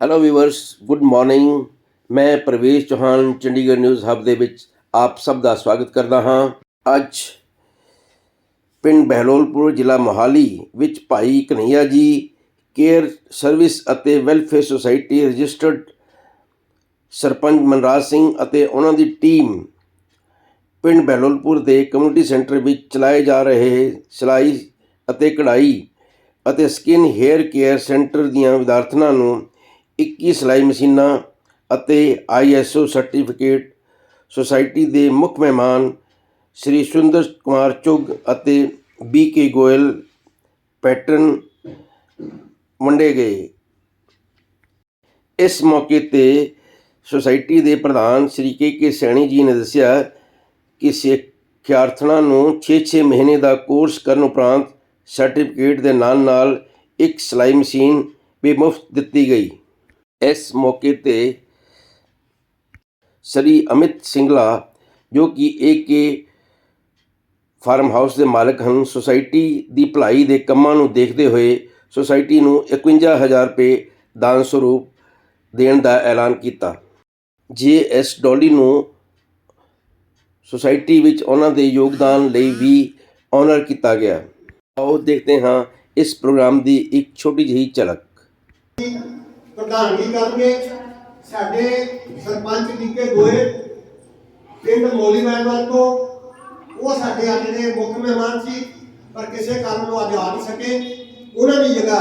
Hello viewers good morning ਮੈਂ ਪ੍ਰਵੇਸ਼ Chauhan, Chandigarh news ਹੱਬ ਦੇ ਵਿੱਚ ਆਪ ਸਭ ਦਾ ਸਵਾਗਤ ਕਰਦਾ ਹਾਂ। ਅੱਜ ਪਿੰਡ ਬਹਿਲੋਲਪੁਰ ਜ਼ਿਲ੍ਹਾ ਮੋਹਾਲੀ ਵਿੱਚ ਭਾਈ ਕਨਈਆ ਜੀ ਕੇਅਰ ਸਰਵਿਸ ਅਤੇ welfare society registered sarpanch Manraj Singh ਅਤੇ ਉਹਨਾਂ ਦੀ ਟੀਮ ਪਿੰਡ ਬਹਿਲੋਲਪੁਰ ਦੇ ਕਮਿਊਨਿਟੀ ਸੈਂਟਰ ਵਿੱਚ ਚਲਾਏ ਜਾ ਰਹੇ ਸਿਲਾਈ ਅਤੇ ਕਢਾਈ ਅਤੇ ਸਕਿਨ ਹੇਅਰ ਕੇਅਰ ਸੈਂਟਰ ਦੀਆਂ ਵਿਦਿਆਰਥਣਾਂ ਨੂੰ 21 ਸਿਲਾਈ ਮਸ਼ੀਨਾਂ ਅਤੇ ਆਈਐਸਓ ਸਰਟੀਫਿਕੇਟ ਸੁਸਾਇਟੀ ਦੇ ਮੁੱਖ ਮਹਿਮਾਨ ਸ੍ਰੀ ਸੁੰਦਰ ਕੁਮਾਰ ਚੁੱਗ ਅਤੇ ਬੀ ਕੇ ਗੋਇਲ ਪੈਟਰਨ ਵੰਡੇ ਗਏ। ਇਸ ਮੌਕੇ ਤੇ ਸੁਸਾਇਟੀ ਦੇ ਪ੍ਰਧਾਨ ਸ੍ਰੀ ਕੇ ਕੇ ਸੈਣੀ ਜੀ ਨੇ ਦੱਸਿਆ ਕਿ ਸਿੱਖਿਆਰਥਣਾਂ ਨੂੰ 6-6 ਮਹੀਨੇ ਦਾ ਕੋਰਸ ਕਰਨ ਉਪਰੰਤ ਸਰਟੀਫਿਕੇਟ ਦੇ ਨਾਲ-ਨਾਲ ਇੱਕ ਸਿਲਾਈ ਮਸ਼ੀਨ ਵੀ ਮੁਫਤ ਦਿੱਤੀ ਗਈ। ਇਸ ਮੌਕੇ ਤੇ ਸ੍ਰੀ ਅਮਿਤ ਸਿੰਗਲਾ, ਜੋ ਕਿ ਏਕੇ ਫਾਰਮ ਹਾਊਸ ਦੇ ਮਾਲਕ ਹਨ, ਸੁਸਾਇਟੀ ਦੀ ਭਲਾਈ ਦੇ ਕੰਮਾਂ ਨੂੰ ਦੇਖਦੇ ਹੋਏ ਸੁਸਾਇਟੀ ਨੂੰ 51000 ਰੁਪਏ ਦਾਨ ਸਰੂਪ ਦੇਣ ਦਾ ਐਲਾਨ ਕੀਤਾ। ਜੇ ਐਸ ਡੋਲੀ ਨੂੰ ਸੁਸਾਇਟੀ ਵਿੱਚ ਉਹਨਾਂ ਦੇ ਯੋਗਦਾਨ ਲਈ ਵੀ ਆਨਰ ਕੀਤਾ ਗਿਆ, ਆਓ ਦੇਖਦੇ ਹਾਂ ਇਸ ਪ੍ਰੋਗਰਾਮ ਦੀ ਇੱਕ ਛੋਟੀ ਜਿਹੀ ਝਲਕ। ਪ੍ਰਧਾਨਗੀ ਕਰਨਗੇ। ਸਾਡੇ ਸਰਪੰਚ ਡੀਕੇ ਗੋਏ ਪਿੰਡ ਮੋਲੀਵਾਲ ਤੋਂ, ਉਹ ਸਾਡੇ ਅੱਜ ਦੇ ਮੁੱਖ ਮਹਿਮਾਨ ਸੀ, ਪਰ ਕਿਸੇ ਕਾਰਨ ਉਹ ਅੱਜ ਆ ਨਹੀਂ ਸਕੇ। ਉਹਨਾਂ ਦੀ ਜਗ੍ਹਾ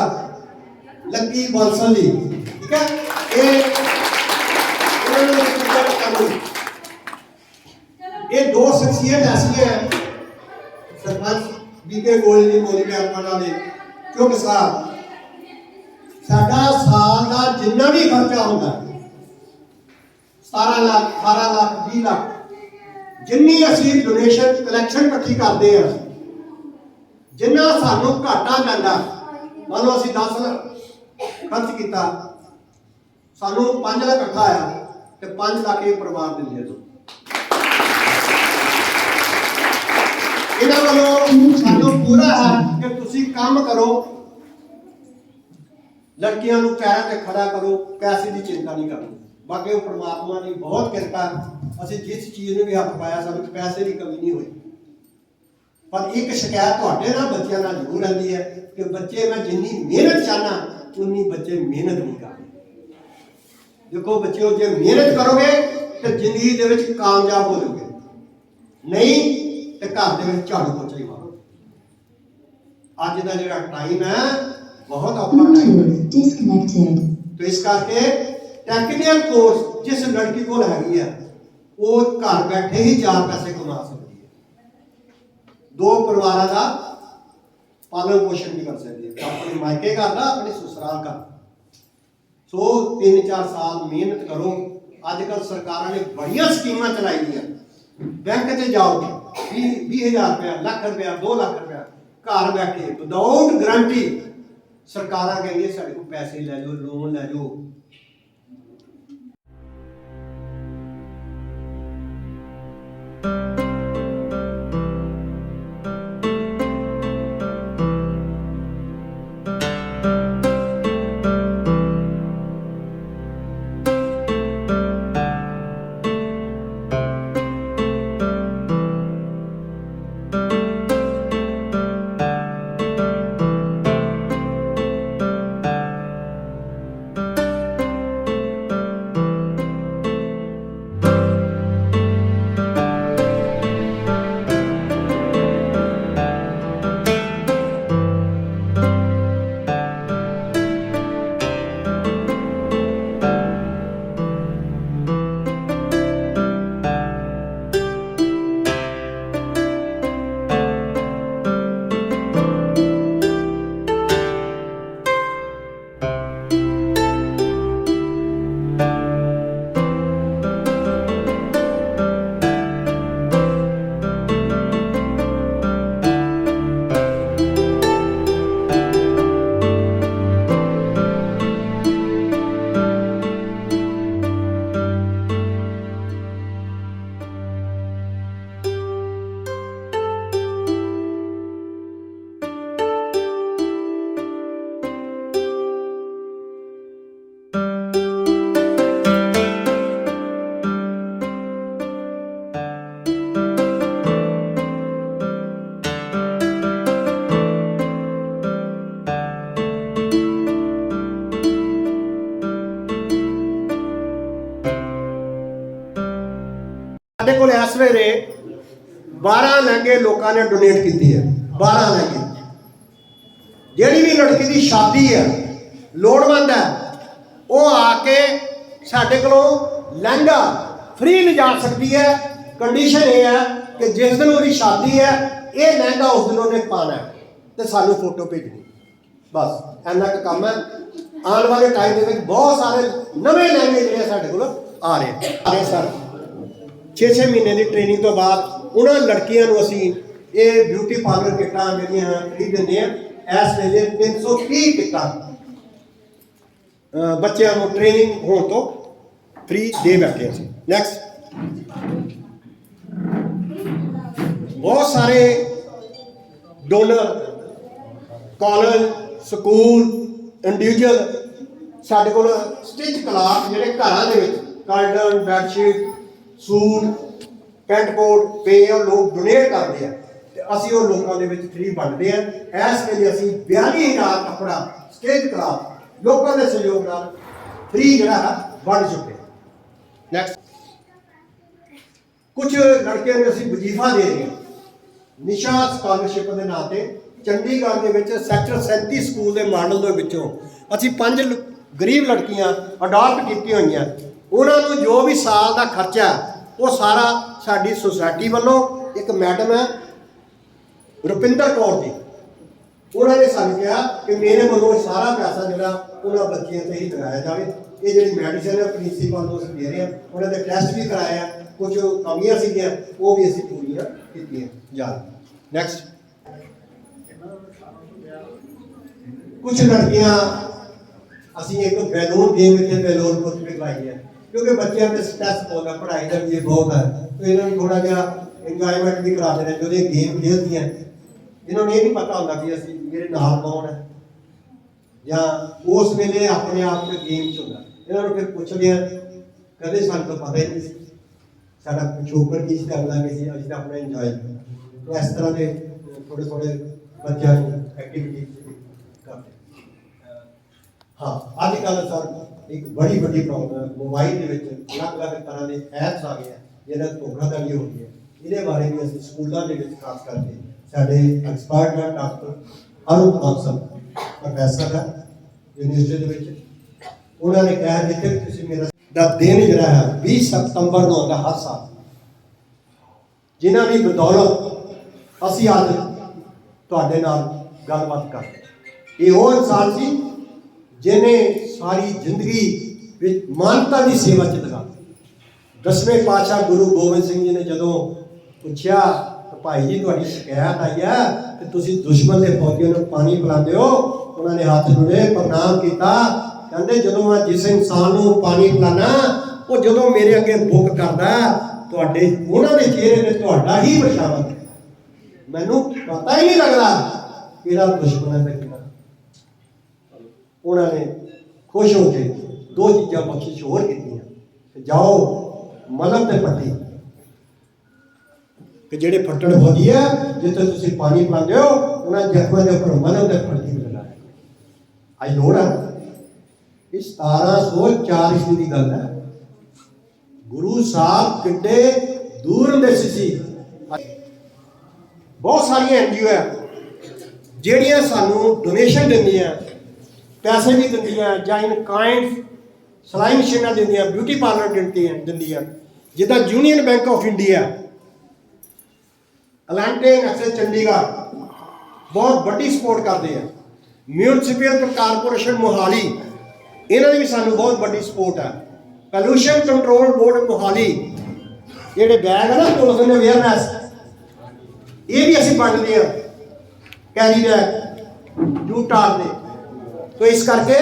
ਲੱਕੀ ਬਾਂਸਲ ਜੀ, ਠੀਕ ਹੈ? ਇਹ ਉਹਨਾਂ ਨੂੰ ਸਪੀਕਰ ਕਰਨੀ ਇਹ ਦੋ ਸ਼ਖਸੀਅਤ ਐਸੀਆਂ ਹੈ, ਸਰਪੰਚ ਡੀਕੇ ਗੋਏ ਜੀ ਮੋਲੀਵਾਲ ਵਾਲੇ ਕਿਉਂਕਿ ਸਾਹਿਬ ਸਾਡਾ ਸਾਲ ਦਾ ਜਿੰਨਾ ਵੀ ਖਰਚਾ ਹੁੰਦਾ 17 ਲੱਖ 18 ਲੱਖ 20 ਲੱਖ, ਜਿੰਨੀ ਅਸੀਂ ਡੋਨੇਸ਼ਨ ਕਲੈਕਸ਼ਨ ਇਕੱਠੀ ਕਰਦੇ ਆ ਜਿੰਨਾ ਸਾਨੂੰ ਘਾਟਾ ਪੈਂਦਾ, ਮੰਨ ਲਓ ਅਸੀਂ 10 ਲੱਖ ਖਰਚ ਕੀਤਾ, ਸਾਨੂੰ 5 ਲੱਖ ਇਕੱਠਾ ਆਇਆ ਤੇ 5 ਲੱਖ ਇਹ ਪਰਿਵਾਰ ਦਿੰਦੇ ਦੋ। ਇਹਨਾਂ ਵੱਲੋਂ ਸਾਨੂੰ ਪੂਰਾ ਹੈ ਕਿ ਤੁਸੀਂ ਕੰਮ ਕਰੋ ਲੜਕੀਆਂ ਨੂੰ ਪੈਰਾਂ ਤੇ ਖੜਾ ਕਰੋ, ਪੈਸੇ ਦੀ ਚਿੰਤਾ ਨਹੀਂ ਕਰੋ ਬਾਕੀ ਉਹ ਪ੍ਰਮਾਤਮਾ ਦੀ ਬਹੁਤ ਕਿਰਪਾ ਅਸੀਂ ਜਿਸ ਚੀਜ਼ ਨੂੰ ਵੀ ਹੱਥ ਪਾਇਆ, ਸਾਨੂੰ ਪੈਸੇ ਦੀ ਕਮੀ ਨਹੀਂ ਹੋਈ। ਪਰ ਇੱਕ ਸ਼ਿਕਾਇਤ ਤੁਹਾਡੇ ਨਾਲ, ਬੱਚਿਆਂ ਨਾਲ ਜ਼ਰੂਰ ਆਉਂਦੀ ਹੈ ਕਿ ਬੱਚੇ, ਮੈਂ ਜਿੰਨੀ ਮਿਹਨਤ ਚਾਹਨਾ, ਉਨੀ ਬੱਚੇ ਮਿਹਨਤ ਨਹੀਂ ਕਰਦੇ। ਦੇਖੋ ਬੱਚਿਓ ਜੇ ਮਿਹਨਤ ਕਰੋਗੇ ਤੇ ਜ਼ਿੰਦਗੀ ਦੇ ਵਿੱਚ ਕਾਮਯਾਬ ਹੋ ਜਾਓਗੇ। ਨਹੀਂ, ਤੇ ਘਰ ਦੇ ਵਿੱਚ ਝਾੜੂ ਪੋਚਾ ਹੀ ਮਾਰੋ। ਅੱਜ ਦਾ ਜਿਹੜਾ ਟਾਈਮ ਹੈ ਬਹੁਤ ਔਖਾ ਟਾਈਮ ਹੈ। disconnected. ਤੋ ਇਸ ਕਰਕੇ ਟੈਕਨੀਕਲ ਕੋਰਸ ਜਿਸ ਲੜਕੀ ਕੋਲ ਹੈਗੀ ਆ ਉਹ ਘਰ ਬੈਠੇ ਹੀ ਚਾਰ ਪੈਸੇ ਕਮਾ ਸਕਦੀ ਹੈ। ਦੋ ਪਰਿਵਾਰਾਂ ਦਾ ਪਾਲਣ ਪੋਸ਼ਣ ਵੀ ਕਰ ਸਕਦੀ ਹੈ। ਆਪਣੇ ਮਾਇਕੇ ਘਰ ਦਾ ਆਪਣੇ ਸਸੁਰਾਲ ਘਰ ਸੋ 3-4 ਸਾਲ ਮਿਹਨਤ ਕਰੋ। ਅੱਜ ਕੱਲ ਸਰਕਾਰਾਂ ਨੇ ਬੜੀਆਂ ਸਕੀਮਾਂ ਚਲਾਈ ਦੀਆਂ। ਬੈਂਕ ਤੇ ਜਾਓ 20 20000 ਰੁਪਇਆ ਲੱਖ ਰੁਪਇਆ 2 ਲੱਖ ਰੁਪਇਆ ਘਰ ਬੈਠੇ ਵਿਦਆਊਟ ਗਰੰਟੀ ਸਰਕਾਰਾਂ ਕਹਿੰਦੀਆਂ ਸਾਡੇ ਕੋਲ ਪੈਸੇ ਲੈ ਲਓ ਲੋਨ ਲੈ ਲਓ। ਇਸ ਵੇਲੇ 12 ਲਹਿੰਗੇ ਲੋਕਾਂ ਨੇ ਡੋਨੇਟ ਕੀਤੀ ਹੈ 12 ਲਹਿੰਗੇ। ਜਿਹੜੀ ਵੀ ਲੜਕੀ ਦੀ ਸ਼ਾਦੀ ਹੈ, ਲੋੜਵੰਦ ਹੈ, ਉਹ ਆ ਕੇ ਸਾਡੇ ਕੋਲੋਂ ਲਹਿੰਗਾ ਫ੍ਰੀ ਲਿਜਾ ਸਕਦੀ ਹੈ। ਕੰਡੀਸ਼ਨ ਇਹ ਹੈ ਕਿ ਜਿਸ ਦਿਨ ਉਹਦੀ ਸ਼ਾਦੀ ਹੈ, ਇਹ ਲਹਿੰਗਾ ਉਸ ਦਿਨ ਉਹਨੇ ਪਾਣਾ ਹੈ ਤੇ ਸਾਨੂੰ ਫੋਟੋ ਭੇਜਣੀ। ਬਸ, ਇੰਨਾ ਕੁ ਕੰਮ ਹੈ। ਆਉਣ ਵਾਲੇ ਟਾਈਮ ਦੇ ਵਿੱਚ ਬਹੁਤ ਸਾਰੇ ਨਵੇਂ ਲਹਿੰਗੇ ਜਿਹੜੇ ਸਾਡੇ ਕੋਲ ਆ ਰਹੇ ਆ ਰਹੇ ਸਰ। 6-6 ਮਹੀਨੇ ਦੀ ਟ੍ਰੇਨਿੰਗ ਤੋਂ ਬਾਅਦ ਉਹਨਾਂ ਲੜਕੀਆਂ ਨੂੰ ਅਸੀਂ ਇਹ ਬਿਊਟੀ ਪਾਰਲਰ ਕਿੱਟਾਂ ਜਿਹੜੀਆਂ ਖਰੀਦ ਦਿੰਦੇ ਆ, ਇਸ ਵੇਲੇ 330 ਕਿੱਟਾਂ। ਬੱਚਿਆਂ ਨੂੰ ਟ੍ਰੇਨਿੰਗ ਹੋਣ ਤੋਂ ਫ੍ਰੀ ਦੇ ਬੈਠੇ ਅਸੀਂ। ਨੈਕਸਟ ਬਹੁਤ ਸਾਰੇ ਡੋਨਰ ਕਾਲਜ ਸਕੂਲ ਇੰਡੀਵਿਜੂਅਲ ਸਾਡੇ ਕੋਲ ਸਟਿਚ ਕਲਾਸ ਜਿਹੜੇ ਘਰਾਂ ਦੇ ਵਿੱਚ ਕਾਰਡਨ ਬੈਡਸ਼ੀਟ ਸੂਟ, ਪੈਂਟ ਕੋਟ ਪੇ ਉਹ ਲੋਕ ਡੋਨੇਟ ਕਰਦੇ ਆ। ਤੇ ਅਸੀਂ ਉਹ ਲੋਕਾਂ ਦੇ ਵਿੱਚ ਫ੍ਰੀ ਵੰਡਦੇ ਆ। ਇਸ ਵੇਲੇ ਅਸੀਂ 42000 ਕੱਪੜਾ ਸਟੇਜ ਕਲਾਸ ਲੋਕਾਂ ਦੇ ਸਹਿਯੋਗ ਨਾਲ ਫ੍ਰੀ ਜਿਹੜਾ ਹੈ ਵੰਡ ਚੁੱਕੇ ਨੈਕਸਟ ਕੁਝ ਲੜਕਿਆਂ ਨੂੰ ਅਸੀਂ ਵਜ਼ੀਫਾ ਦੇ ਰਹੇ ਹਾਂ। ਨਿਸ਼ਾ ਸਕਾਲਰਸ਼ਿਪ ਦੇ ਨਾਂ ਤੇ ਚੰਡੀਗੜ੍ਹ ਦੇ ਵਿੱਚ ਸੈਕਟਰ 37 ਸਕੂਲ ਦੇ ਮਾਡਲ ਦੇ ਵਿੱਚੋਂ ਅਸੀਂ ਪੰਜ ਲ- ਗਰੀਬ ਲੜਕੀਆਂ ਅਡਾਪਟ ਕੀਤੀਆਂ ਹੋਈਆਂ। ਉਹਨਾਂ ਨੂੰ ਜੋ ਵੀ ਸਾਲ ਦਾ ਖਰਚਾ ਉਹ ਸਾਰਾ ਸਾਡੀ ਸੁਸਾਇਟੀ ਵੱਲੋਂ ਇੱਕ ਮੈਡਮ ਹੈ, ਰੁਪਿੰਦਰ ਕੌਰ ਜੀ। ਉਹਨਾਂ ਨੇ ਸਾਨੂੰ ਕਿਹਾ ਕਿ ਮੇਰੇ ਵੱਲੋਂ ਸਾਰਾ ਪੈਸਾ ਜਿਹੜਾ ਉਹਨਾਂ ਬੱਚਿਆਂ ਤੇ ਹੀ ਲਗਾਇਆ ਜਾਵੇ। ਇਹ ਜਿਹੜੀ ਮੈਡੀਸਨ ਹੈ ਪ੍ਰਿੰਸੀਪਲ ਨੂੰ ਅਸੀਂ ਦੇ ਰਹੇ ਹਾਂ। ਉਹਨਾਂ ਦੇ ਟੈਸਟ ਵੀ ਕਰਾਏ ਆ ਕੁਝ ਕਮੀਆਂ ਸੀਗੀਆਂ, ਉਹ ਵੀ ਅਸੀਂ ਪੂਰੀਆਂ ਕੀਤੀਆਂ ਜਾ ਨੈਕਸਟ ਕੁਝ ਲੜਕੀਆਂ, ਅਸੀਂ ਇੱਕ ਬੈਲੂਨ ਗੇਮ ਇੱਥੇ ਬੈਲੂਨ ਕੋਚ ਵੀ ਲਾਈ ਹੈ। ਕਿਉਂਕਿ ਬੱਚਿਆਂ ਤੇ ਸਟ੍ਰੈਸ ਬਹੁਤ ਹੈ ਪੜ੍ਹਾਈ ਦਾ ਵੀ ਇਹ ਬਹੁਤ ਹੈ ਤੇ ਇਹਨਾਂ ਨੂੰ ਥੋੜਾ ਜਿਹਾ ਇੰਜੋਇਮੈਂਟ ਵੀ ਕਰਾ ਦੇਣਾ ਜਦੋਂ ਇਹ ਗੇਮ ਖੇਡਦੀਆਂ ਇਹਨਾਂ ਨੂੰ ਇਹ ਨਹੀਂ ਪਤਾ ਹੁੰਦਾ ਕਿ ਅਸੀਂ ਮੇਰੇ ਨਾਲ ਕੌਣ ਹੈ ਜਾਂ ਉਸ ਵੇਲੇ ਆਪਣੇ ਆਪ ਤੇ ਗੇਮ ਚ ਹੁੰਦਾ ਇਹਨਾਂ ਨੂੰ ਫਿਰ ਪੁੱਛਦੇ ਆ ਕਦੇ ਸਾਨੂੰ ਤਾਂ ਪਤਾ ਹੀ ਨਹੀਂ ਸੀ ਸਾਡਾ ਪਿਛੋਕੜ ਕੀ ਸੀ ਕਰਨਾ ਕੀ ਸੀ ਅਸੀਂ ਤਾਂ ਆਪਣਾ ਇੰਜੋਏ ਕਰਨਾ ਇਸ ਤਰ੍ਹਾਂ ਦੇ ਥੋੜੇ ਥੋੜੇ ਬੱਚਿਆਂ ਨੂੰ ਐਕਟੀਵਿਟੀ ਕਰਦੇ ਹਾਂ ਅੱਜ ਕੱਲ੍ਹ ਸਰ ਇੱਕ ਬੜੀ ਵੱਡੀ ਪ੍ਰੋਬਲਮ ਹੈ। ਮੋਬਾਈਲ ਦੇ ਵਿੱਚ ਅਲੱਗ-ਅਲੱਗ ਤਰ੍ਹਾਂ ਦੇ ਐਪਸ ਆ ਗਏ ਆ ਜਿਹਨਾਂ ਧੋਖਾਧੜੀ ਹੋ ਰਹੀ ਹੈ। ਇਹਦੇ ਬਾਰੇ ਵੀ ਅਸੀਂ ਸਕੂਲਾਂ ਦੇ ਵਿੱਚ ਖਾਸ ਕਰਕੇ ਸਾਡੇ ਐਕਸਪਰਟ ਹੈ ਡਾਕਟਰ ਅਰੁਣ ਕਾਂਸਲ ਪ੍ਰੋਫੈਸਰ ਹੈ ਯੂਨੀਵਰਸਿਟੀ ਦੇ ਵਿੱਚ। ਉਹਨਾਂ ਨੇ ਕਿਹਾ ਕਿ ਤੁਸੀਂ ਮੇਰਾ ਦਾ ਦਿਨ ਜਿਹੜਾ ਹੈ 20 ਸਤੰਬਰ ਨੂੰ ਆਉਂਦਾ ਹਰ ਸਾਲ। ਜਿਨ੍ਹਾਂ ਦੀ ਬਦੌਲਤ ਅਸੀਂ ਅੱਜ ਤੁਹਾਡੇ ਨਾਲ ਗੱਲਬਾਤ ਕਰਦੇ ਇਹ ਉਹ ਇਨਸਾਨ ਸੀ ਜਿਹਨੇ ਸਾਰੀ ਜ਼ਿੰਦਗੀ ਵਿੱਚ ਮਾਨਤਾ ਦੀ ਸੇਵਾ ਚ ਲਗਾ ਦਸਵੇਂ ਪਾਤਸ਼ਾਹ ਗੁਰੂ ਗੋਬਿੰਦ ਸਿੰਘ ਜੀ ਨੇ ਜਦੋਂ ਪੁੱਛਿਆ ਭਾਈ ਜੀ, ਤੁਹਾਡੀ ਸ਼ਿਕਾਇਤ ਆਈ ਹੈ ਕਿ ਤੁਸੀਂ ਦੁਸ਼ਮਣ ਦੇ ਫੌਜੀਆਂ ਨੂੰ ਪਾਣੀ ਪਿਲਾਉਂਦੇ ਹੋ? ਉਹਨਾਂ ਨੇ ਹੱਥ ਜੋੜੇ, ਪ੍ਰਣਾਮ ਕੀਤਾ। ਕਹਿੰਦੇ, ਜਦੋਂ ਮੈਂ ਜਿਸ ਇਨਸਾਨ ਨੂੰ ਪਾਣੀ ਪਿਲਾਣਾ ਉਹ ਜਦੋਂ ਮੇਰੇ ਅੱਗੇ ਬੁੱਕ ਕਰਦਾ, ਤੁਹਾਡੇ, ਉਹਨਾਂ ਦੇ ਚਿਹਰੇ ਤੇ ਤੁਹਾਡਾ ਹੀ ਪਰਛਾਵਾਂ ਮੈਨੂੰ ਪਤਾ ਹੀ ਨਹੀਂ ਲੱਗਦਾ ਕਿਹੜਾ ਦੁਸ਼ਮਣ ਹੈ ਉਹਨਾਂ ਨੇ ਖੁਸ਼ ਹੋ ਕੇ ਦੋ ਚੀਜ਼ਾਂ ਬਖਸ਼ਿਸ਼ ਹੋਰ ਕੀਤੀਆਂ। ਕਿ ਜਾਓ, ਮਲਮ ਤੇ ਪੱਟੀ। ਕਿ ਜਿਹੜੇ ਫੱਟੜ ਫੌਜੀ ਆ ਜਿੱਥੇ ਤੁਸੀਂ ਪਾਣੀ ਪਾਉਂਦੇ ਹੋ, ਉਹਨਾਂ ਜ਼ਖਮਾਂ ਦੇ ਉੱਪਰ ਮਲਮ ਤੇ ਪੱਟੀ ਵੀ ਲਗਾਏ ਅੱਜ ਲੋੜ ਆ? ਇਹ 1704 ਈਸਵੀ ਦੀ ਗੱਲ ਹੈ। ਗੁਰੂ ਸਾਹਿਬ ਕਿੱਡੇ ਦੂਰ ਦੇ ਸੀ ਸੀ। ਬਹੁਤ ਸਾਰੀਆਂ ਐਨਜੀਓ ਹੈ, ਜਿਹੜੀਆਂ ਸਾਨੂੰ ਡੋਨੇਸ਼ਨ ਦਿੰਦੀਆਂ ਪੈਸੇ ਵੀ ਦਿੰਦੀਆਂ ਜਾਂ ਇਨ ਕਾਇੰਡ ਸਲਾਈ ਮਸ਼ੀਨਾਂ ਦਿੰਦੀਆਂ ਬਿਊਟੀ ਪਾਰਲਰ ਦਿੰਦੀਆਂ ਦਿੰਦੀਆਂ ਜਿੱਦਾਂ ਯੂਨੀਅਨ ਬੈਂਕ ਆਫ ਇੰਡੀਆ ਅਲਾਂਟੇ ਐਕਸੈਸ ਚੰਡੀਗੜ੍ਹ ਬਹੁਤ ਵੱਡੀ ਸਪੋਰਟ ਕਰਦੇ ਆ। ਮਿਊਨਿਸਪਲ ਕਾਰਪੋਰੇਸ਼ਨ ਮੋਹਾਲੀ ਇਹਨਾਂ ਦੀ ਵੀ ਸਾਨੂੰ ਬਹੁਤ ਵੱਡੀ ਸਪੋਰਟ ਹੈ ਪੋਲੂਸ਼ਨ ਕੰਟਰੋਲ ਬੋਰਡ ਮੋਹਾਲੀ ਜਿਹੜੇ ਬੈਗ ਹੈ ਨਾ ਪੋਲੂਸ਼ਨ ਅਵੇਅਰਨੈਸ ਇਹ ਵੀ ਅਸੀਂ ਵੰਡਦੇ ਆ। ਕੈਰੀ ਬੈਗ ਜੂਟਾਰ ਦੇ ਤੋ ਇਸ ਕਰਕੇ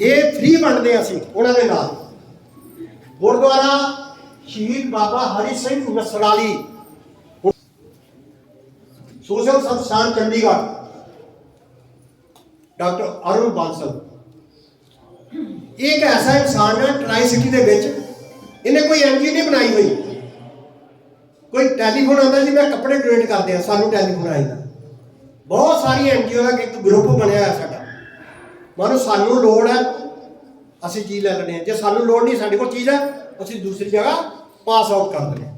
ਇਹ ਫ੍ਰੀ ਵੰਡਦੇ ਹਾਂ ਅਸੀਂ ਉਹਨਾਂ ਦੇ ਨਾਲ। ਗੁਰਦੁਆਰਾ ਸ਼ਹੀਦ ਬਾਬਾ ਹਰੀ ਸਿੰਘ ਨਸਰਾਲੀ ਸੋਸ਼ਲ ਸੰਸਥਾਨ ਚੰਡੀਗੜ੍ਹ। ਡਾਕਟਰ ਅਰੁਣ ਬਾਂਸਲ। ਇਹ ਇੱਕ ਐਸਾ ਇਨਸਾਨ ਹੈ, ਟਰਾਈ ਸਿਟੀ ਦੇ ਵਿੱਚ। ਇਹਨੇ ਕੋਈ ਐਨਜੀਓ ਨਹੀਂ ਬਣਾਈ ਹੋਈ। ਕੋਈ ਟੈਲੀਫੋਨ ਆਉਂਦਾ ਜੀ, ਮੈਂ ਕੱਪੜੇ ਡੋਨੇਟ ਕਰਦੇ ਆ ਸਾਨੂੰ ਟੈਲੀਫੋਨ ਆਏਗਾ। ਬਹੁਤ ਸਾਰੀ ਐਨਜੀਓ ਦਾ ਇੱਕ ਗਰੁੱਪ ਬਣਿਆ ਹੈ ਸਾਡਾ। ਮਾਨੋ ਸਾਨੂੰ ਲੋੜ ਹੈ, ਅਸੀਂ ਚੀਜ਼ ਲੈ ਲੈਣੀ ਹੈ। ਜੇ ਸਾਨੂੰ ਲੋੜ ਨਹੀਂ, ਸਾਡੇ ਕੋਲ ਚੀਜ਼ ਹੈ, ਅਸੀਂ ਦੂਸਰੀ ਜਗ੍ਹਾ ਪਾਸ ਆਊਟ ਕਰ ਦਿੰਦੇ ਹਾਂ।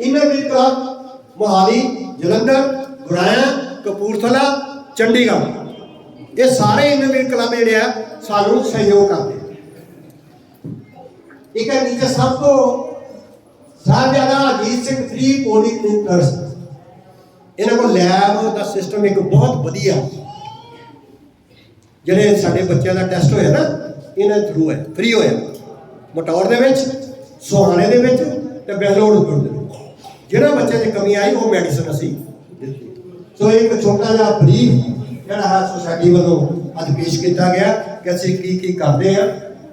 ਇਹਨਾਂ ਕਲੱਬ ਮੋਹਾਲੀ, ਜਲੰਧਰ, ਗੁਰਾਇਆ, ਕਪੂਰਥਲਾ, ਚੰਡੀਗੜ੍ਹ, ਇਹ ਸਾਰੇ ਇਨੋਵੇਟ ਕਲੱਬ ਜਿਹੜੇ ਆ, ਸਾਨੂੰ ਸਹਿਯੋਗ ਕਰਦੇ ਇੱਕ ਹੈ ਨੀਚੇ ਸਭ ਤੋਂ ਸਾਹਿਬਜ਼ਾਦਾ ਅਜੀਤ ਸਿੰਘ ਫ੍ਰੀ ਪੋਲੀਕਲਿਨਿਕਸ ਇਹਨਾਂ ਕੋਲ ਲੈਬ ਦਾ ਸਿਸਟਮ ਇੱਕ ਬਹੁਤ ਵਧੀਆ ਜਿਹੜੇ ਸਾਡੇ ਬੱਚਿਆਂ ਦਾ ਟੈਸਟ ਹੋਇਆ ਨਾ, ਇਹਨਾਂ ਦੇ ਥਰੂ ਹੈ ਫ੍ਰੀ ਹੋਇਆ। ਮਟੌਰ ਦੇ ਵਿੱਚ ਸੋਹਾਣੇ ਦੇ ਵਿੱਚ ਤੇ ਬੈਂਗਲੌਰ ਦੇ ਵਿੱਚ। ਜਿਹੜਾ ਬੱਚੇ ਦੀ ਕਮੀ ਆਈ, ਉਹ ਮੈਡੀਸਨ ਅਸੀਂ ਦਿੱਤੀ। ਸੋ ਇੱਕ ਛੋਟਾ ਜਿਹਾ ਬਰੀਫ ਜਿਹੜਾ ਹੈ ਸੋਸਾਇਟੀ ਵੱਲੋਂ ਅੱਜ ਪੇਸ਼ ਕੀਤਾ ਗਿਆ ਕਿ ਅਸੀਂ ਕੀ ਕੀ ਕਰਦੇ ਆ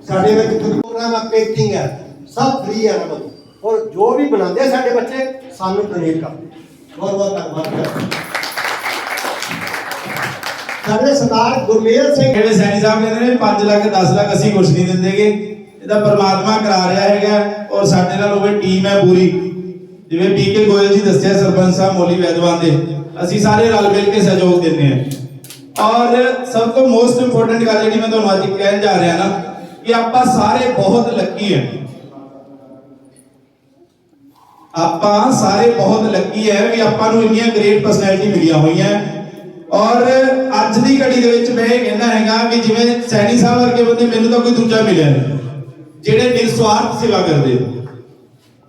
ਸਾਡੇ ਵਿੱਚ ਪ੍ਰੋਗਰਾਮ ਆ ਪੇਂਟਿੰਗ ਹੈ, ਸਭ ਫ੍ਰੀ ਹੈ ਨਾ ਔਰ ਜੋ ਵੀ ਬਣਾਉਂਦੇ ਸਾਡੇ ਬੱਚੇ, ਸਾਨੂੰ ਡੋਨੇਟ ਕਰਦੇ ਬਹੁਤ ਬਹੁਤ ਧੰਨਵਾਦ ਕਰਦਾ ਸਾਡੇ ਸਰਦਾਰ ਗੁਰਮੇਲ ਸਿੰਘ ਜਿਹੜੇ ਸੈਣੀ ਸਾਹਿਬ ਕਹਿੰਦੇ ਨੇ 5 ਲੱਖ 10 ਲੱਖ ਅਸੀਂ ਕੁਝ ਨਹੀਂ ਦਿੰਦੇਗੇ। ਇਹਦਾ ਪਰਮਾਤਮਾ ਕਰਾ ਰਿਹਾ ਹੈਗਾ ਔਰ ਸਾਡੇ ਨਾਲ ਉਹ ਟੀਮ ਹੈ ਪੂਰੀ। ਜਿਵੇਂ ਪੀਕੇ ਗੋਇਲ ਜੀ ਦੱਸਿਆ ਸਰਪੰਚ ਸਾਹਿਬ ਮੋਲੀ ਵੈਦਵਾਨ ਦੇ, ਅਸੀਂ ਸਾਰੇ ਰਲ ਮਿਲ ਕੇ ਸਹਿਯੋਗ ਦਿੰਦੇ ਹਾਂ। ਔਰ ਸਭ ਤੋਂ ਮੋਸਟ ਇੰਪੋਰਟੈਂਟ ਗੱਲ ਜਿਹੜੀ ਮੈਂ ਤੁਹਾਨੂੰ ਅੱਜ ਕਹਿਣ ਜਾ ਰਿਹਾ ਨਾ, ਕਿ ਆਪਾਂ ਸਾਰੇ ਬਹੁਤ ਲੱਕੀ ਹੈ। ਆਪਾਂ ਸਾਰੇ ਬਹੁਤ ਲੱਕੀ ਹੈ ਵੀ ਆਪਾਂ ਨੂੰ ਇੰਨੀਆਂ ਗ੍ਰੇਟ ਪਰਸਨੈਲਿਟੀ ਮਿਲੀਆਂ ਹੋਈਆਂ। ਔਰ ਅੱਜ ਦੀ ਘੜੀ ਦੇ ਵਿੱਚ ਮੈਂ ਇਹ ਕਹਿੰਦਾ ਹੈਗਾ ਵੀ ਜਿਵੇਂ ਸੈਣੀ ਸਾਹਿਬ ਵਰਗੇ ਬੰਦੇ ਮੈਨੂੰ ਤਾਂ ਕੋਈ ਦੂਜਾ ਮਿਲਿਆ ਨਹੀਂ, ਜਿਹੜੇ ਨਿਰਸਵਾਰਥ ਸੇਵਾ ਕਰਦੇ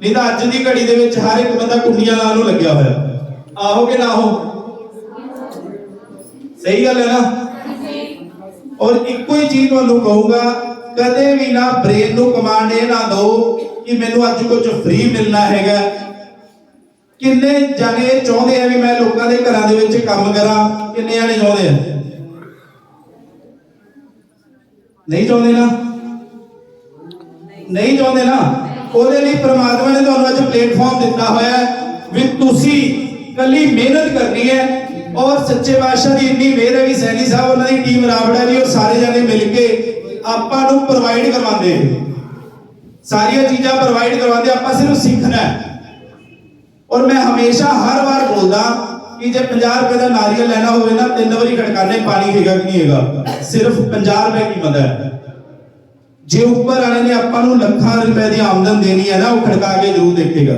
ਨਹੀਂ ਤਾਂ ਅੱਜ ਦੀ ਘੜੀ ਦੇ ਵਿੱਚ ਹਰ ਇੱਕ ਬੰਦਾ ਕੁੰਡੀਆਂ ਲਾਉਣ ਨੂੰ ਲੱਗਿਆ ਹੋਇਆ। ਆਹੋ ਕਿ ਨਾ ਆਹੋ? ਸਹੀ ਗੱਲ ਹੈ ਨਾ? ਔਰ ਇੱਕੋ ਹੀ ਚੀਜ਼ ਤੁਹਾਨੂੰ ਕਹੂੰਗਾ, ਕਦੇ ਵੀ ਨਾ ਬ੍ਰੇਨ ਨੂੰ ਕਮਾਂਡ ਇਹ ਨਾ ਦਿਓ ਕਿ ਮੈਨੂੰ ਅੱਜ ਕੁਝ ਫ੍ਰੀ ਮਿਲਣਾ ਹੈਗਾ। ਕਿੰਨੇ ਜਾਣੇ ਚਾਹੁੰਦੇ ਆ ਵੀ ਮੈਂ ਲੋਕਾਂ ਦੇ ਘਰਾਂ ਦੇ ਵਿੱਚ ਕੰਮ ਕਰਾਂ? ਕਿੰਨੇ ਜਾਣੇ ਚਾਹੁੰਦੇ ਆ? ਨਹੀਂ ਚਾਹੁੰਦੇ ਨਾ? ਨਹੀਂ ਚਾਹੁੰਦੇ ਨਾ? ਉਹਦੇ ਲਈ ਪ੍ਰਮਾਤਮਾ ਨੇ ਤੁਹਾਨੂੰ ਅੱਜ ਪਲੇਟਫਾਰਮ ਦਿੱਤਾ ਹੋਇਆ ਹੈ ਵੀ ਤੁਸੀਂ ਕੱਲੀ ਮਿਹਨਤ ਕਰਨੀ ਹੈ ਔਰ ਸੱਚੇ ਬਾਦਸ਼ਾਹ ਦੀ ਇੰਨੀ ਮਿਹਰ ਹੈ ਵੀ ਸੈਣੀ ਸਾਹਿਬ ਉਹਨਾਂ ਦੀ ਟੀਮ ਰਾਵੜਾ ਜੀ ਉਹ ਸਾਰੇ ਜਣੇ ਮਿਲ ਕੇ ਆਪਾਂ ਨੂੰ ਪ੍ਰੋਵਾਈਡ ਕਰਵਾਉਂਦੇ ਸਾਰੀਆਂ ਚੀਜ਼ਾਂ ਪ੍ਰੋਵਾਈਡ ਕਰਵਾਉਂਦੇ, ਆਪਾਂ ਸਿਰਫ ਸਿੱਖਣਾ ਔਰ ਮੈਂ ਹਮੇਸ਼ਾ ਹਰ ਵਾਰ ਬੋਲਦਾ ਕਿ ਜੇ 50 ਰੁਪਏ ਦਾ ਨਾਰੀਅਲ ਲੈਣਾ ਹੋਵੇ ਨਾ, ਤਿੰਨ ਵਾਰੀ ਖੜਕਾਣੇ, ਪਾਣੀ ਹੈਗਾ ਕਿ ਨਹੀਂ ਹੈਗਾ? ਸਿਰਫ 50 ਰੁਪਏ ਕੀਮਤ ਹੈ। ਜੇ ਉੱਪਰ ਵਾਲੇ ਨੇ ਆਪਾਂ ਨੂੰ ਲੱਖਾਂ ਰੁਪਏ ਦੀ ਆਮਦਨ ਦੇਣੀ ਹੈ ਨਾ, ਉਹ ਖੜਕਾ ਕੇ ਜ਼ਰੂਰ ਦੇਖੇਗਾ।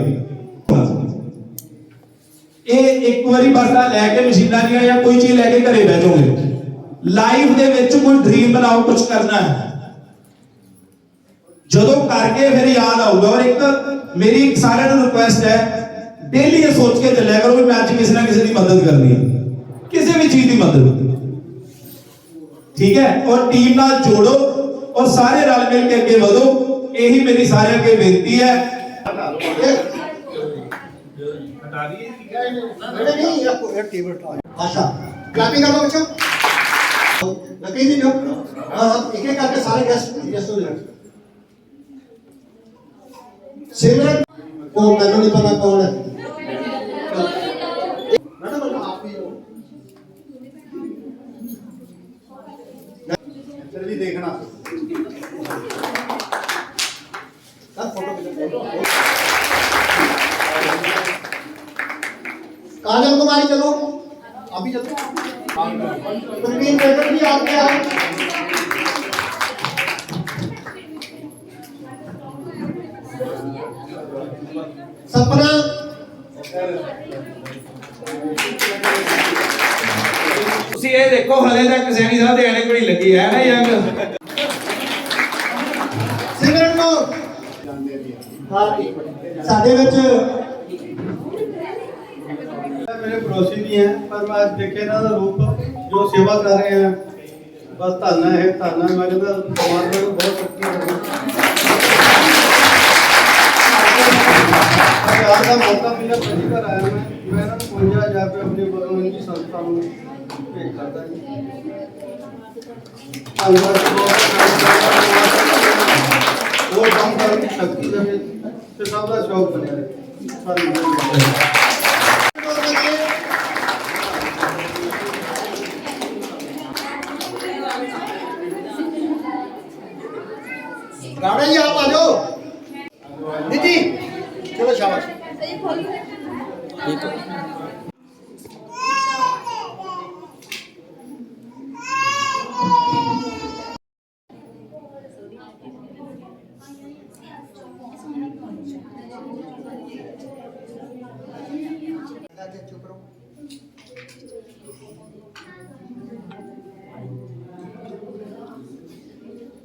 ਇਹ ਇੱਕ ਵਾਰੀ ਬਰਦਾ ਲੈ ਕੇ ਮਸ਼ੀਨਾਂ ਦੀਆਂ ਜਾਂ ਕੋਈ ਚੀਜ਼ ਲੈ ਕੇ ਘਰੇ ਬਹਿ ਜਾਓਗੇ। ਲਾਈਫ ਦੇ ਵਿੱਚ ਕੋਈ ਡ੍ਰੀਮ ਬਣਾਓ ਕੁਝ ਕਰਨਾ ਹੈ। ਜਦੋਂ ਕਰਕੇ ਫਿਰ ਯਾਦ ਆਊਗਾ ਔਰ ਇੱਕ ਮੇਰੀ ਇੱਕ ਸਾਰਿਆਂ ਨੂੰ ਰਿਕੁਐਸਟ ਹੈ ਡੇਲੀ ਇਹ ਸੋਚ ਕੇ ਚੱਲਿਆ ਕਰੋ ਵੀ ਮੈਂ ਅੱਜ ਕਿਸੇ ਨਾ ਕਿਸੇ ਦੀ ਮਦਦ ਕਰਨੀ ਹੈ ਕਿਸੇ ਵੀ ਚੀਜ਼ ਦੀ ਮਦਦ ਠੀਕ ਹੈ ਔਰ ਟੀਮ ਨਾਲ ਜੋੜੋ ਔਰ ਸਾਰੇ ਰਲ ਮਿਲ ਕੇ ਅੱਗੇ ਵਧੋ ਇਹੀ ਮੇਰੀ ਸਾਰਿਆਂ ਅੱਗੇ ਬੇਨਤੀ ਹੈ नहीं नहीं ये आपको एक टेबल टॉप अच्छा क्लैपिंग कर लो बच्चों लकी जी जो हाँ हाँ एक एक करके सारे गेस्ट गेस्ट हो जाए सिमरन को मैंने नहीं पता कौन है मैडम आप ही हो जल्दी देखना सर फोटो काजल कुमारी चलो अभी चलो प्रवीण बेटर भी आपके आओ ਸਾਡੇ ਵਿੱਚ ਮੇਰੇ ਪੜੋਸੀ ਵੀ ਹੈ, ਪਰ ਮੈਂ ਦੇਖਿਆ ਇਹਨਾਂ ਦਾ ਰੂਪ ਜੋ ਸੇਵਾ ਕਰ ਰਹੇ ਹੈ ਬਸ ਧੰਨਾ ਹੈ ਧੰਨਾ ਮੈਂ ਕਹਿੰਦਾ ਪਰਮਾਤਮਾ ਨੂੰ ਬਹੁਤ ਸ਼ਕਤੀ ਹੈ। ਯਾਰ ਦਾ ਮੌਕਾ ਮਿਲਿਆ ਪਹਿਲੀ ਵਾਰ ਆਇਆ ਮੈਂ ਮੈਂ ਇਹਨਾਂ ਨੂੰ ਪੁੱਛਿਆ ਜਾ ਕੇ ਆਪਣੇ ਵੱਲੋਂ ਇਹਨਾਂ ਦੀ ਸੰਸਥਾ ਨੂੰ ਭੇਜ ਕਰਦਾ ਜੀ। ਧੰਨਵਾਦ ਬਹੁਤ। ਉਹ ਕੰਮ ਕਰਨ ਦੀ ਸ਼ਕਤੀ ਦੇ ਵਿੱਚ ਤੇ ਸਭ ਦਾ ਸ਼ੌਕ ਬਣਿਆ ਰਹੇ।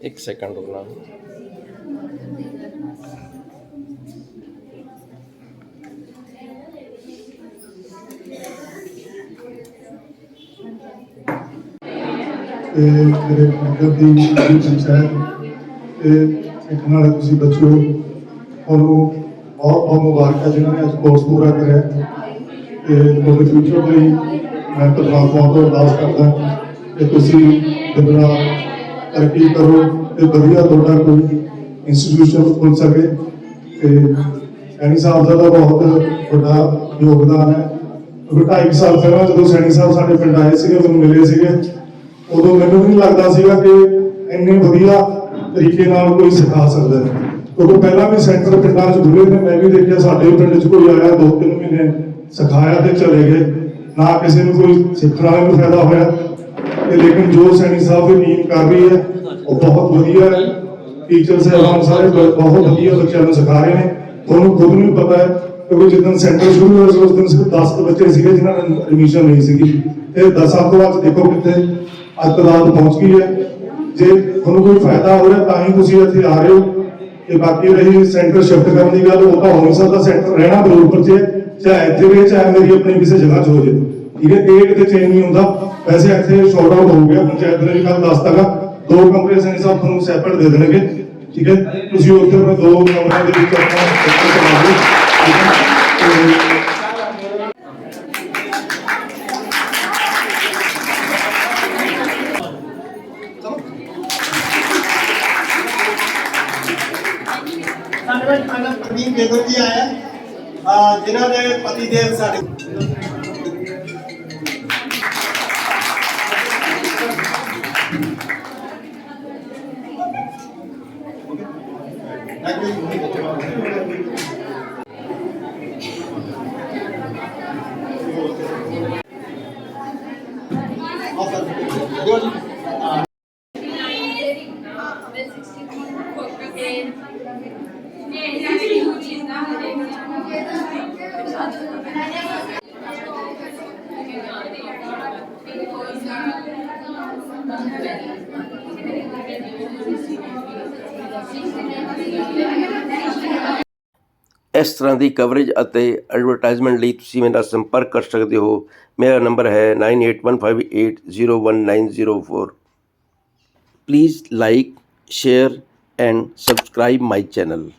ਇੱਕ ਸੈਕਿੰਡ ਰੁਕਣਾ ਤੇ ਮੇਰੇ ਨਗਰ ਦੀ ਜਿਹੜੀ ਪੰਚਾਇਤ ਤੇ ਇੱਕ ਨਾਲ ਤੁਸੀਂ ਬੱਚਿਓ ਉਹਨੂੰ ਬਹੁਤ ਬਹੁਤ ਮੁਬਾਰਕਾਂ ਜਿਨ੍ਹਾਂ ਨੇ ਅੱਜ ਕੋਰਸ ਪੂਰਾ ਕਰਿਆ। ਤੇ ਤੁਹਾਡੇ ਫਿਊਚਰ ਲਈ ਮੈਂ ਪਰਮਾਤਮਾ ਤੋਂ ਅਰਦਾਸ ਕਰਦਾ ਕਿ ਤੁਸੀਂ ਦੁਬਾਰਾ ਤਰੱਕੀ ਕਰੋ ਤੇ ਵਧੀਆ ਤੁਹਾਡਾ ਕੋਈ ਇੰਸਟੀਟਿਊਸ਼ਨ ਖੁੱਲ ਸਕੇ। ਤੇ ਸੈਣੀ ਸਾਹਿਬ ਦਾ ਤਾਂ ਬਹੁਤ ਵੱਡਾ ਯੋਗਦਾਨ ਹੈ। ਕਿਉਂਕਿ ਢਾਈ ਕੁ ਸਾਲ ਪਹਿਲਾਂ ਜਦੋਂ ਸੈਣੀ ਸਾਹਿਬ ਸਾਡੇ ਪਿੰਡ ਆਏ ਸੀਗੇ ਮੈਨੂੰ ਮਿਲੇ ਸੀਗੇ, ਉਦੋਂ ਮੈਨੂੰ ਵੀ ਨਹੀਂ ਲੱਗਦਾ ਸੀਗਾ ਕਿ ਇੰਨੇ ਵਧੀਆ ਤਰੀਕੇ ਨਾਲ ਕੋਈ ਸਿਖਾ ਸਕਦਾ ਹੈ। ਕਿਉਂਕਿ ਪਹਿਲਾਂ ਵੀ ਸੈਂਟਰ ਪਿੰਡਾਂ 'ਚ ਘੁਰੇ ਨੇ, ਮੈਂ ਵੀ ਦੇਖਿਆ ਸਾਡੇ ਪਿੰਡ 'ਚ ਕੋਈ ਆਇਆ, ਦੋ ਤਿੰਨ ਮਹੀਨੇ ਸਿਖਾਇਆ ਤੇ ਚਲੇ ਗਏ। ਨਾ ਕਿਸੇ ਨੂੰ ਕੋਈ ਸਿੱਖਣ ਵਾਲੇ ਨੂੰ ਫਾਇਦਾ ਹੋਇਆ। ਤੇ ਲੇਕਿਨ ਜੋ ਸੈਣੀ ਸਾਹਿਬ ਦੀ ਟੀਮ ਕਰ ਰਹੀ ਹੈ ਉਹ ਬਹੁਤ ਵਧੀਆ ਹੈ। ਟੀਚਰ ਸਾਹਿਬਾਨ ਸਾਰੇ ਬਹੁਤ ਵਧੀਆ ਬੱਚਿਆਂ ਨੂੰ ਸਿਖਾ ਰਹੇ ਨੇ। ਤੁਹਾਨੂੰ ਖੁਦ ਨੂੰ ਪਤਾ ਹੈ ਕਿਉਂਕਿ ਜਦੋਂ ਸੈਂਟਰ ਸ਼ੁਰੂ ਹੋਇਆ ਉਸ ਦਿਨ ਸਿਰਫ 10 ਬੱਚੇ ਸੀਗੇ ਜਿਨ੍ਹਾਂ ਨੇ ਐਡਮਿਸ਼ਨ ਲਈ ਸੀਗੀ। ਤੇ 10 ਤੋਂ ਬਾਅਦ ਦੇਖੋ ਕਿੱਥੇ ਅੱਜ ਤਦਾਦ ਪਹੁੰਚ ਗਈ ਹੈ। ਜੇ ਤੁਹਾਨੂੰ ਕੋਈ ਫਾਇਦਾ ਹੋ ਰਿਹਾ ਤਾਂ ਹੀ ਤੁਸੀਂ ਇੱਥੇ ਆ ਰਹੇ ਹੋ। ਤੇ ਬਾਕੀ ਰਹੀ ਸੈਂਟਰ ਸ਼ਿਫਟ ਕਰਨ ਦੀ ਗੱਲ ਉਹ ਤਾਂ ਹੋ ਨਹੀਂ ਸਕਦਾ। ਸੈਂਟਰ ਰਹਿਣਾ ਬਰੋਬਰ ਚ ਹੈ, ਚਾਹੇ ਇੱਥੇ ਰਹੇ ਚਾਹੇ ਮੇਰੀ ਆਪਣੀ ਕਿਸੇ ਜਗ੍ਹਾ 'ਚ ਹੋ ਜੇ ਠੀਕ ਹੈ ਇਹ ਕਿਤੇ ਚੇਂਜ ਨਹੀਂ ਹੁੰਦਾ। ਵੈਸੇ ਇੱਥੇ ਸ਼ਾਰਟ ਆਊਟ ਹੋ ਗਿਆ, ਪੰਚਾਇਤ ਨੇ ਵੀ ਕੱਲ ਦੱਸਤਾਗਾ ਦੋ ਕਮਰੇ ਸੈਣੀ ਸਾਹਿਬ ਤੁਹਾਨੂੰ ਸੈਪਰੇਟ ਦੇ ਦੇਣਗੇ, ਠੀਕ ਹੈ? ਤੁਸੀਂ ਉੱਥੇ ਆਪਣੇ ਦੋ ਕਮਰਿਆਂ ਦੇ ਵਿੱਚ ਆਪਣਾ ਸੈਕਟਰ ਚਲਾ ਲਓ, ਠੀਕ ਹੈ? ਤੇ ਸਾਡੇ ਵਿੱਚ ਮੈਡਮ ਪ੍ਰਵੀਨ ਬੇਗਮ ਜੀ ਆਇਆ। ਆ ਜਿਨ੍ਹਾਂ ਦੇ ਪਤੀ ਦੇਵ ਸਾਡੇ ਇਸ ਤਰ੍ਹਾਂ ਦੀ ਕਵਰੇਜ ਅਤੇ ਐਡਵਰਟਾਈਜ਼ਮੈਂਟ ਲਈ ਤੁਸੀਂ ਮੇਰਾ ਸੰਪਰਕ ਕਰ ਸਕਦੇ ਹੋ। ਮੇਰਾ ਨੰਬਰ ਹੈ 9815801904 please like share and subscribe my channel